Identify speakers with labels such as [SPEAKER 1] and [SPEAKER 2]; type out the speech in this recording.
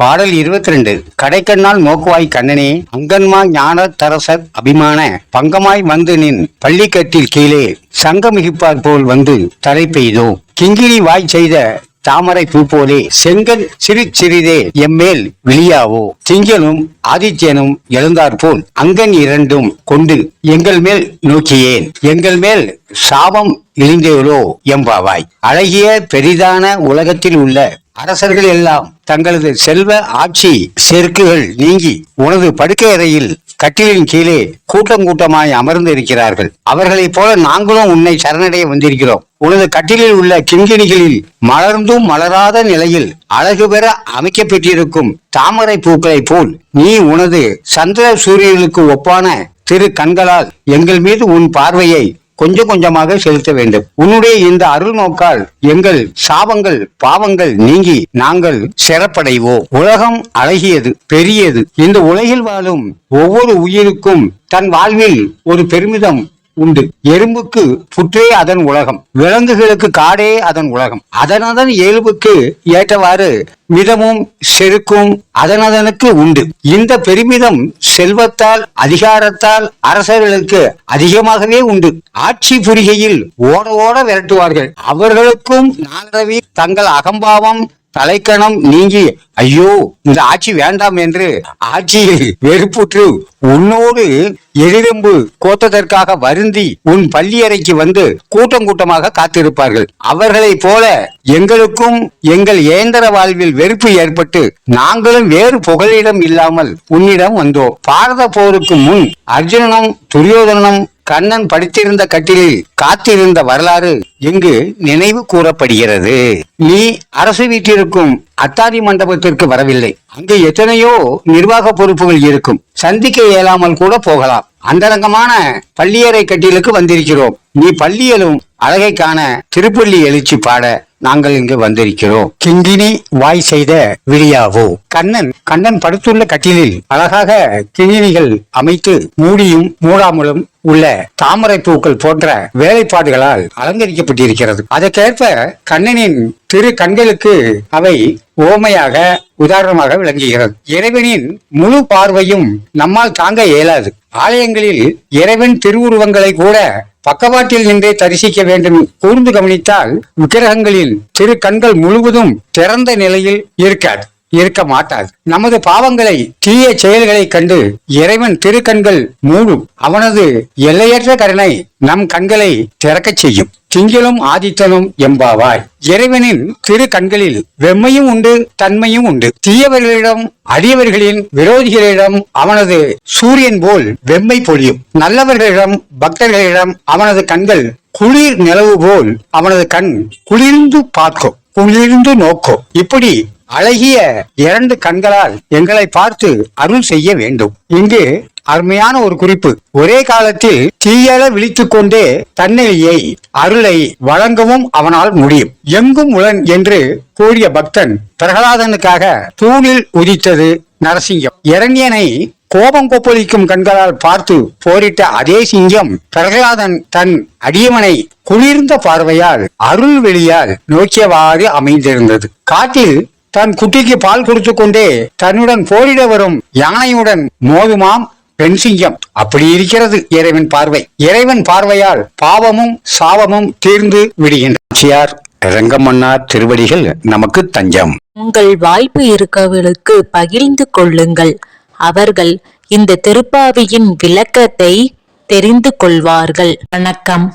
[SPEAKER 1] பாடல் இருபத்தி ரெண்டு கடைக்கண்ணால் மோக்குவாய் கண்ணனே அங்கன்மா ஞான தரசர் அபிமான. பங்கமாய் வந்து நின் பள்ளிக்கட்டில் கீழே சங்கமிகிப்பார் போல் வந்து தலை பெய்தோ. கிங்கிரி வாய் செய்த தாமரை பூ போலே செங்கல் சிறு சிறிதே எம்மேல் விழியாவோ. திங்களும் ஆதித்யனும் எழுந்தார் போல் அங்கன் இரண்டும் கொண்டு எங்கள் மேல் நோக்கியேன். எங்கள் மேல் சாபம் இழிந்தேலோ எம்பாவாய் அழகிய பெரிதான உலகத்தில் உள்ள அரசர்கள் எல்லாம் தங்களது செல்வ ஆட்சி செருக்குகள் நீங்கி உனது படுக்கை அறையில் கட்டிலின் கீழே கூட்டம் கூட்டமாய் அமர்ந்து இருக்கிறார்கள். அவர்களைப் போல நாங்களும் உன்னை சரணடைய வந்திருக்கிறோம். உனது கட்டிலில் உள்ள கிண்கிணிகளில் மலர்ந்தும் மலராத நிலையில் அழகு பெற அமைக்கப்பட்டிருக்கும் தாமரை பூக்களைப் போல் நீ உனது சந்திர சூரியனுக்கு ஒப்பான திரு கண்களால் எங்கள் மீது உன் பார்வையை கொஞ்சம் கொஞ்சமாக செலுத்த வேண்டும். உன்னுடைய இந்த அருள் நோக்கால் எங்கள் சாபங்கள் பாவங்கள் நீங்கி நாங்கள் சிறப்படைவோம். உலகம் அழகியது பெரியது. இந்த உலகில் வாழும் ஒவ்வொரு உயிருக்கும் தன் வாழ்வில் ஒரு பெருமிதம் உண்டு. எறும்புக்கு புற்றே அதன் உலகம் விலங்குகளுக்கு காடே அதன் உலகம். அதனதன் இயல்புக்கு ஏற்றவாறு மிதமும் செருக்கும் அதனதனுக்கு உண்டு. இந்த பெருமிதம் செல்வத்தால் அதிகாரத்தால் அரசர்களுக்கு அதிகமாகவே உண்டு. ஆட்சி புரிகையில் ஓட ஓட விரட்டுவார்கள். அவர்களுக்கும் நாளவி தங்கள் அகம்பாவம் தலைக்கணம் நீங்கி ஐயோ இந்த ஆட்சி வேண்டாம் என்று ஆட்சியில் வெறுப்புற்று உன்னோடு எதிரெம்பு கோத்ததற்காக வருந்தி உன் பள்ளியறைக்கு வந்து கூட்டம் கூட்டமாக காத்திருப்பார்கள். அவர்களைப் போல எங்களுக்கும் எங்கள் இயந்திர வாழ்வில் வெறுப்பு ஏற்பட்டு நாங்களும் வேறு புகலிடம் இல்லாமல் உன்னிடம் வந்தோம். பாரத போருக்கு முன் அர்ஜுனனும் துரியோதனனும் கண்ணன் படித்திருந்த கட்டிலில் காத்திருந்த வரலாறு இங்கு நினைவு கூறப்படுகிறது. நீ அரசு வீட்டிற்கும் அத்தாரி மண்டபத்திற்கு வரவில்லை. அங்கு எத்தனையோ நிர்வாக பொறுப்புகள் இருக்கும். சந்திக்க இயலாமல் கூட போகலாம். அந்தரங்கமான பள்ளியறை கட்டிலுக்கு வந்திருக்கிறோம். நீ பள்ளியலும் அழகை காண திருப்பள்ளி எழுச்சி பாட நாங்கள் இங்கு வந்திருக்கிறோம். கிங்கினி வாய் செய்த விழியாவோ? கண்ணன் கண்ணன் படுத்துள்ள கட்டிலில் அழகாக கிங்கினிகள் அமைத்து மூடியும் மூடாமலும் உள்ள தாமரை பூக்கள் போன்ற வேலைப்பாடுகளால் அலங்கரிக்கப்பட்டிருக்கிறது. அதற்கேற்ப கண்ணனின் திரு கண்களுக்கு அவை ஓமையாக உதாரணமாக விளங்குகிறது. இறைவனின் முழு பார்வையும் நம்மால் தாங்க இயலாது. ஆலயங்களில் இறைவன் திருவுருவங்களை கூட பக்கவாட்டில் நின்றே தரிசிக்க வேண்டும் கூர்ந்து கவனித்தால் விக்கிரகங்களின் திரு கண்கள் முழுவதும் திறந்த நிலையில் இருக்காது. இருக்க மாட்டாது நமது பாவங்களை தீய செயல்களை கண்டு இறைவன் திருக்கண்கள் மூடும். அவனது எல்லையற்ற கருணை நம் கண்களை திறக்கச் செய்யும். திங்களும் ஆதித்தனும் எம்பாவாய் இறைவனின் திரு கண்களில் வெம்மையும் உண்டு தன்மையும் உண்டு. தீயவர்களிடம் அடியவர்களின் விரோதிகளிடம் அவனது சூரியன் போல் வெம்மை பொழியும். நல்லவர்களிடம் பக்தர்களிடம் அவனது கண்கள் குளிர் நிலவு போல் அவனது கண் குளிர்ந்து பார்க்கும் குளிர்ந்து நோக்கும். இப்படி அழகிய இரண்டு கண்களால் எங்களை பார்த்து அருள் செய்ய வேண்டும். இங்கு அருமையான ஒரு குறிப்பு. ஒரே காலத்தில் தீயல விழித்துக் கொண்டே தன்னெழியை அருளை வழங்கவும் அவனால் முடியும். எங்கும் உளன் என்று கூறிய பக்தன் பிரகலாதனுக்காக தூணில் உதித்தது நரசிங்கம். இரண்யனை கோபம் கொப்பளிக்கும் கண்களால் பார்த்து போரிட்ட அதே சிங்கம் பிரகலாதன் தன் அடியவனை குளிர்ந்த பார்வையால் அருள் வெளியால் நோக்கியவாறு அமைந்திருந்தது. காட்டில் தன் குட்டிக்கு பால் கொடுத்து கொண்டே தன்னுடன் போரிட வரும் யானையுடன் மோதுமாம் பெண் சிங்கம். அப்படி இருக்கிறது இறைவன் பார்வை. இறைவன் பார்வையால் பாவமும் சாபமும் தீர்ந்து விடுகின்றார் ரங்கமன்னார் திருவடிகள் நமக்கு தஞ்சம்.
[SPEAKER 2] உங்கள் வாய்ப்பு இருக்கவர்களுக்கு பகிர்ந்து கொள்ளுங்கள். அவர்கள் இந்த திருப்பாவியின் விளக்கத்தை தெரிந்து கொள்வார்கள். வணக்கம்.